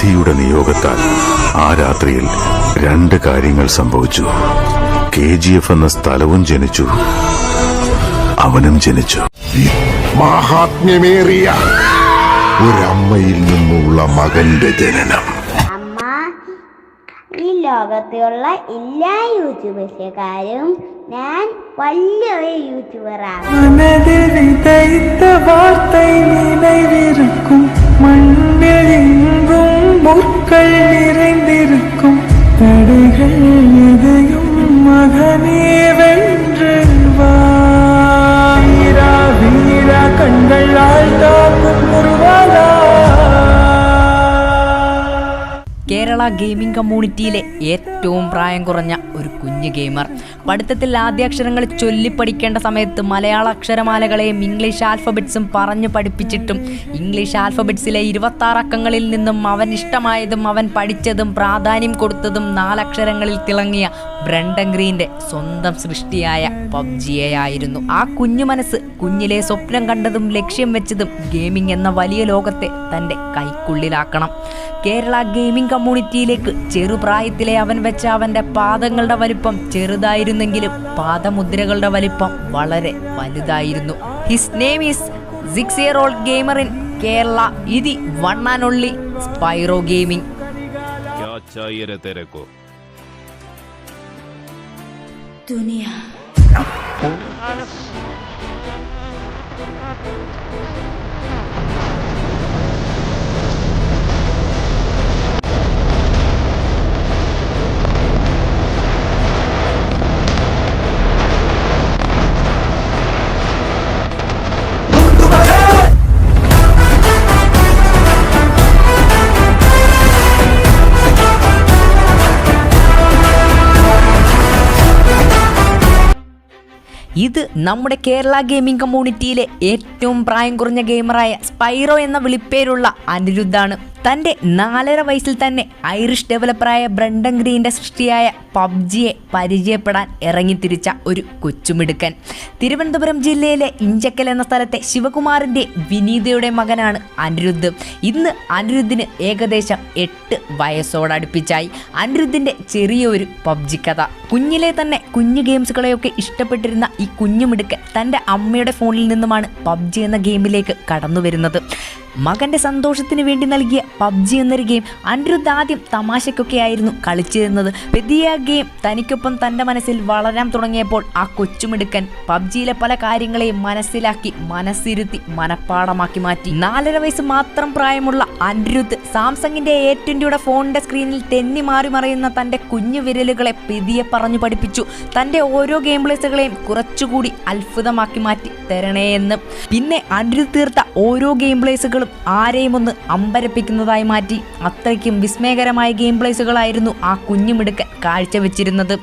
വിധിയുടെ നിയോഗത്താൽ ആ രാത്രിയിൽ രണ്ട് കാര്യങ്ങൾ സംഭവിച്ചു. കെ ജി എഫ് എന്ന സ്ഥലവും ജനിച്ചു. അവനും ജനിച്ചു. മഹാത്മ്യമേറിയ ഒരമ്മയിൽ നിന്നുള്ള മകന്റെ ജനനം. അമ്മ ഈ ലോകത്തിലുള്ള എല്ലാ യൂട്യൂബേഴ്സുകാരും ഞാൻ വലിയൊരു യൂട്യൂബറാണ്. മനതിൽ മണ്ണിൽ முற்கள் കേരള ഗെയിമിംഗ് കമ്മ്യൂണിറ്റിയിലെ ഏറ്റവും പ്രായം കുറഞ്ഞ ഒരു കുഞ്ഞു ഗെയിമർ. പഠിത്തത്തിൽ ആദ്യാക്ഷരങ്ങൾ ചൊല്ലിപ്പഠിക്കേണ്ട സമയത്ത് മലയാള അക്ഷരമാലകളെയും ഇംഗ്ലീഷ് ആൽഫബറ്റ്സും പറഞ്ഞു പഠിപ്പിച്ചിട്ടും ഇംഗ്ലീഷ് ആൽഫബറ്റ്സിലെ ഇരുപത്തി അക്കങ്ങളിൽ നിന്നും അവൻ ഇഷ്ടമായതും അവൻ പഠിച്ചതും പ്രാധാന്യം കൊടുത്തതും നാലക്ഷരങ്ങളിൽ തിളങ്ങിയ ബ്രണ്ടൻ ഗ്രീന്റെ സ്വന്തം സൃഷ്ടിയായ പബ്ജിയായിരുന്നു ആ കുഞ്ഞു മനസ്സ് കുഞ്ഞിലെ സ്വപ്നം കണ്ടതും ലക്ഷ്യം വെച്ചതും ഗെയിമിംഗ് എന്ന വലിയ ലോകത്തെ തന്റെ കൈക്കുള്ളിലാക്കണം. കേരള ഗെയിമിംഗ് കമ്മ്യൂണിറ്റിയിലേക്ക് ചെറുപ്രായത്തിലെ അവൻ വെച്ച അവന്റെ പാദങ്ങളുടെ വലിപ്പം ചെറുതായിരുന്നെങ്കിലും പാദമുദ്രകളുടെ വലിപ്പം വളരെ വലുതായിരുന്നു. His name is six year old gamer in Kerala ഇതി one and only Spyro gaming dunia. ഇത് നമ്മുടെ കേരള ഗെയിമിംഗ് കമ്മ്യൂണിറ്റിയിലെ ഏറ്റവും പ്രായം കുറഞ്ഞ ഗെയിമറായ സ്പൈറോ എന്ന വിളിപ്പേരുള്ള അനിരുദ്ധാണ്. തന്റെ നാലര വയസ്സിൽ തന്നെ ഐറിഷ് ഡെവലപ്പറായ ബ്രണ്ടൻ ഗ്രീന്റെ സൃഷ്ടിയായ പബ്ജിയെ പരിചയപ്പെടാൻ ഇറങ്ങിത്തിരിച്ച ഒരു കൊച്ചുമിടുക്കൻ. തിരുവനന്തപുരം ജില്ലയിലെ ഇഞ്ചക്കൽ എന്ന സ്ഥലത്തെ ശിവകുമാറിന്റെ വിനീതയുടെ മകനാണ് അനിരുദ്ധ്. ഇന്ന് അനിരുദ്ധിന് ഏകദേശം എട്ട് വയസ്സോടടുപ്പിച്ചായി. അനിരുദ്ധിന്റെ ചെറിയൊരു പബ്ജി കഥ. കുഞ്ഞിലെ തന്നെ കുഞ്ഞു ഗെയിംസുകളെയൊക്കെ ഇഷ്ടപ്പെട്ടിരുന്ന ഈ കുഞ്ഞുമിടുക്കൻ തന്റെ അമ്മയുടെ ഫോണിൽ നിന്നുമാണ് പബ്ജി എന്ന ഗെയിമിലേക്ക് കടന്നു വരുന്നത് മകന്റെ സന്തോഷത്തിന് വേണ്ടി നൽകിയ പബ്ജി എന്നൊരു ഗെയിം അനിരുദ്ധ് ആദ്യം തമാശയ്ക്കൊക്കെ ആയിരുന്നു കളിച്ചിരുന്നത്. പുതിയ ഗെയിം തനിക്കൊപ്പം തന്റെ മനസ്സിൽ വളരാൻ തുടങ്ങിയപ്പോൾ ആ കൊച്ചുമിടുക്കൻ പബ്ജിയിലെ പല കാര്യങ്ങളെയും മനസ്സിലാക്കി മനസ്സിരുത്തി മനപ്പാടമാക്കി മാറ്റി. നാലര വയസ്സ് മാത്രം പ്രായമുള്ള അനിരുദ്ധ് സാംസങ്ങിന്റെ എ ട്വന്റിയുടെ ഫോണിന്റെ സ്ക്രീനിൽ തെന്നി മാറി മറയുന്ന തന്റെ കുഞ്ഞു വിരലുകളെ പെതിയെ പറഞ്ഞു പഠിപ്പിച്ചു. തന്റെ ഓരോ ഗെയിം പ്ലേസുകളെയും കുറച്ചുകൂടി അത്ഭുതമാക്കി മാറ്റി തരണേ എന്ന്. പിന്നെ അനിരുദ്ധ് തീർത്ത ഓരോ ഗെയിം പ്ലേസുകളും ആരെയും ഒന്ന് അമ്പരപ്പിക്കുന്നതായി മാറ്റി. അത്രയ്ക്കും വിസ്മയകരമായ ഗെയിം പ്ലേസുകളായിരുന്നു ആ കുഞ്ഞുമിടുക്കൻ കാഴ്ചവെച്ചിരുന്നത്.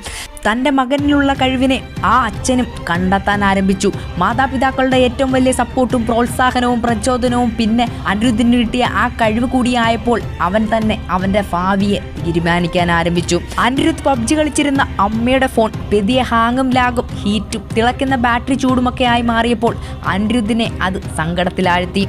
തന്റെ മകനിലുള്ള കഴിവിനെ ആ അച്ഛനും കണ്ടെത്താൻ ആരംഭിച്ചു. മാതാപിതാക്കളുടെ ഏറ്റവും വലിയ സപ്പോർട്ടും പ്രോത്സാഹനവും പ്രചോദനവും പിന്നെ അനിരുദ്ധിന് കിട്ടിയ ആ കഴിവ് കൂടിയായപ്പോൾ അവൻ തന്നെ അവന്റെ ഭാവിയെ തീരുമാനിക്കാൻ ആരംഭിച്ചു. അനിരുദ്ധ് പബ്ജി കളിച്ചിരുന്ന അമ്മയുടെ ഫോൺ പെതിയ ഹാങ്ങും ലാഗും ഹീറ്റും തിളക്കുന്ന ബാറ്ററി ചൂടുമൊക്കെ ആയി മാറിയപ്പോൾ അനിരുദ്ധിനെ അത് സങ്കടത്തിലാഴ്ത്തി.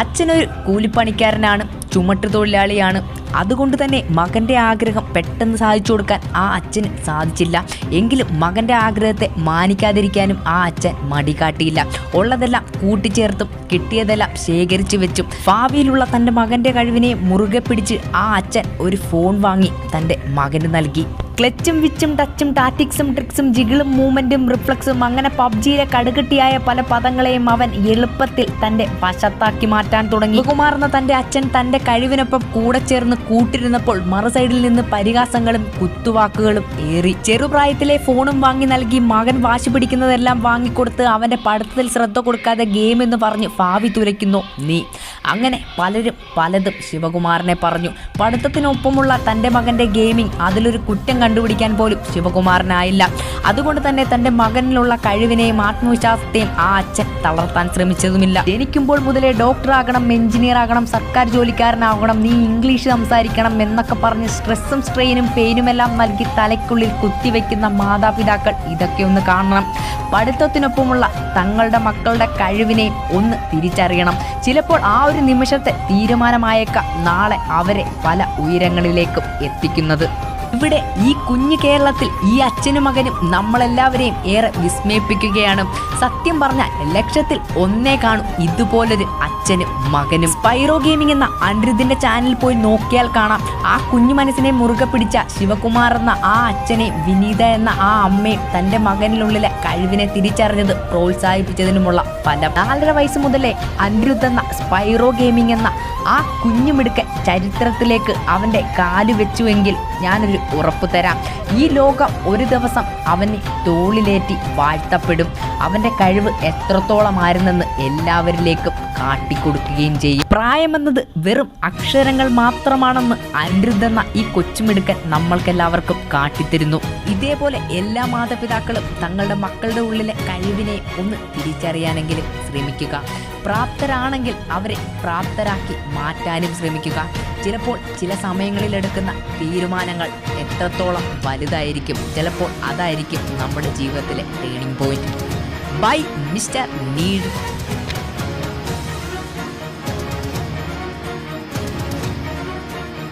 അച്ഛനൊരു കൂലിപ്പണിക്കാരനാണ് ചുമട്ട് തൊഴിലാളിയാണ്. അതുകൊണ്ട് തന്നെ മകന്റെ ആഗ്രഹം പെട്ടെന്ന് സാധിച്ചു കൊടുക്കാൻ ആ അച്ഛന് സാധിച്ചില്ല. എങ്കിലും മകന്റെ ആഗ്രഹത്തെ മാനിക്കാതിരിക്കാനും ആ അച്ഛൻ മടി കാട്ടിയില്ല. ഉള്ളതെല്ലാം കൂട്ടിച്ചേർത്തും കിട്ടിയതെല്ലാം ശേഖരിച്ചു വെച്ചും ഭാവിയിലുള്ള തന്റെ മകന്റെ കഴിവിനെ മുറുകെ പിടിച്ച് ആ അച്ഛൻ ഒരു ഫോൺ വാങ്ങി തന്റെ മകന് നൽകി. ക്ലച്ചും വിച്ചും ടച്ചും ടാറ്റിക്സും ട്രിക്സും ജിഗിളും മൂവ്മെന്റും റിഫ്ലക്സും അങ്ങനെ പബ്ജിയിലെ കടുകട്ടിയായ പല പദങ്ങളെയും അവൻ എളുപ്പത്തിൽ തന്റെ വശത്താക്കി മാറ്റാൻ തുടങ്ങി. കുമാറിന് തന്റെ അച്ഛൻ തന്റെ കഴിവിനൊപ്പം കൂടെ ചേർന്ന് കൂട്ടിരുന്നപ്പോൾ മറുസൈഡിൽ നിന്ന് പരിഹാസങ്ങളും കുത്തുവാക്കുകളും ഏറി. ചെറുപ്രായത്തിലെ ഫോണും വാങ്ങി നൽകി മകൻ വാശി പിടിക്കുന്നതെല്ലാം വാങ്ങിക്കൊടുത്ത് അവന്റെ പഠിത്തത്തിൽ ശ്രദ്ധ കൊടുക്കാതെ ഗെയിം എന്ന് പറഞ്ഞ് ഭാവി തുരയ്ക്കുന്നു നീ. അങ്ങനെ പലരും പലതും ശിവകുമാറിനെ പറഞ്ഞു. പഠിത്തത്തിനൊപ്പമുള്ള തന്റെ മകന്റെ ഗെയിമിംഗ് അതിലൊരു കുറ്റം കണ്ടുപിടിക്കാൻ പോലും ശിവകുമാറിനായില്ല. അതുകൊണ്ട് തന്നെ തന്റെ മകനിലുള്ള കഴിവിനെയും ആത്മവിശ്വാസത്തെയും ആ അച്ഛൻ തളർത്താൻ ശ്രമിച്ചതുമില്ല. ജനിക്കുമ്പോൾ മുതലേ ഡോക്ടർ ആകണം എഞ്ചിനീയർ ആകണം സർക്കാർ ജോലിക്കാരനാകണം നീ ഇംഗ്ലീഷ് സംസാരിക്കണം എന്നൊക്കെ പറഞ്ഞ് സ്ട്രെസ്സും സ്ട്രെയിനും പെയിനുമെല്ലാം നൽകി തലയ്ക്കുള്ളിൽ കുത്തിവെക്കുന്ന മാതാപിതാക്കൾ ഇതൊക്കെ ഒന്ന് കാണണം. പഠിത്തത്തിനൊപ്പമുള്ള തങ്ങളുടെ മക്കളുടെ കഴിവിനെയും ഒന്ന് തിരിച്ചറിയണം. ചിലപ്പോൾ ആ ഒരു നിമിഷത്തെ തീരുമാനമായേക്കാം നാളെ അവരെ പല ഉയരങ്ങളിലേക്കും എത്തിക്കുന്നത്. ഇവിടെ ഈ കുഞ്ഞു കേരളത്തിൽ ഈ അച്ഛനും മകനും നമ്മളെല്ലാവരെയും ഏറെ വിസ്മയിപ്പിക്കുകയാണ്. സത്യം പറഞ്ഞാൽ ലക്ഷത്തിൽ ഒന്നേ കാണും ഇതുപോലൊരു അച്ഛനും മകനും. സ്പൈറോ ഗെയിമിംഗ് എന്ന അനിരുദ്ധിന്റെ ചാനൽ പോയി നോക്കിയാൽ കാണാം. ആ കുഞ്ഞു മനസ്സിനെ മുറുകെ പിടിച്ച ശിവകുമാർ എന്ന ആ അച്ഛനെ വിനീത എന്ന ആ അമ്മയും തന്റെ മകനിലുള്ളിലെ കഴിവിനെ തിരിച്ചറിഞ്ഞത് പ്രോത്സാഹിപ്പിച്ചതിനുമുള്ള ഫലം. നാലര വയസ്സ് മുതലേ അനിരുദ്ധ് എന്ന സ്പൈറോ ഗെയിമിംഗ് എന്ന ആ കുഞ്ഞുമിടുക്കൻ ചരിത്രത്തിലേക്ക് അവന്റെ കാൽ വെച്ചുവെങ്കിൽ ഞാനൊരു ഉറപ്പ് തരാം ഈ ലോകം ഒരു ദിവസം അവന് തോളിലേറ്റി വാഴ്ത്തപ്പെടും. അവന്റെ കഴിവ് എത്രത്തോളമായിരുന്നെന്ന് എല്ലാവരിലേക്കും കാട്ടിക്കൊടുക്കുകയും ചെയ്യും. പ്രായമെന്നത് വെറും അക്ഷരങ്ങൾ മാത്രമാണെന്ന് അനിരുദ്ധെന്ന ഈ കൊച്ചുമിടുക്കൻ നമ്മൾക്കെല്ലാവർക്കും കാട്ടിത്തരുന്നു. ഇതേപോലെ എല്ലാ മാതാപിതാക്കളും തങ്ങളുടെ മക്കളുടെ ഉള്ളിലെ കഴിവിനെ ഒന്ന് തിരിച്ചറിയാനെങ്കിലും ശ്രമിക്കുക. പ്രാപ്തരാണെങ്കിൽ അവരെ പ്രാപ്തരാക്കി മാറ്റാനും ശ്രമിക്കുക. ചിലപ്പോൾ ചില സമയങ്ങളിൽ എടുക്കുന്ന തീരുമാനങ്ങൾ എത്രത്തോളം വലുതായിരിക്കും ചിലപ്പോൾ അതായിരിക്കും നമ്മുടെ ജീവിതത്തിലെ turning point by mister need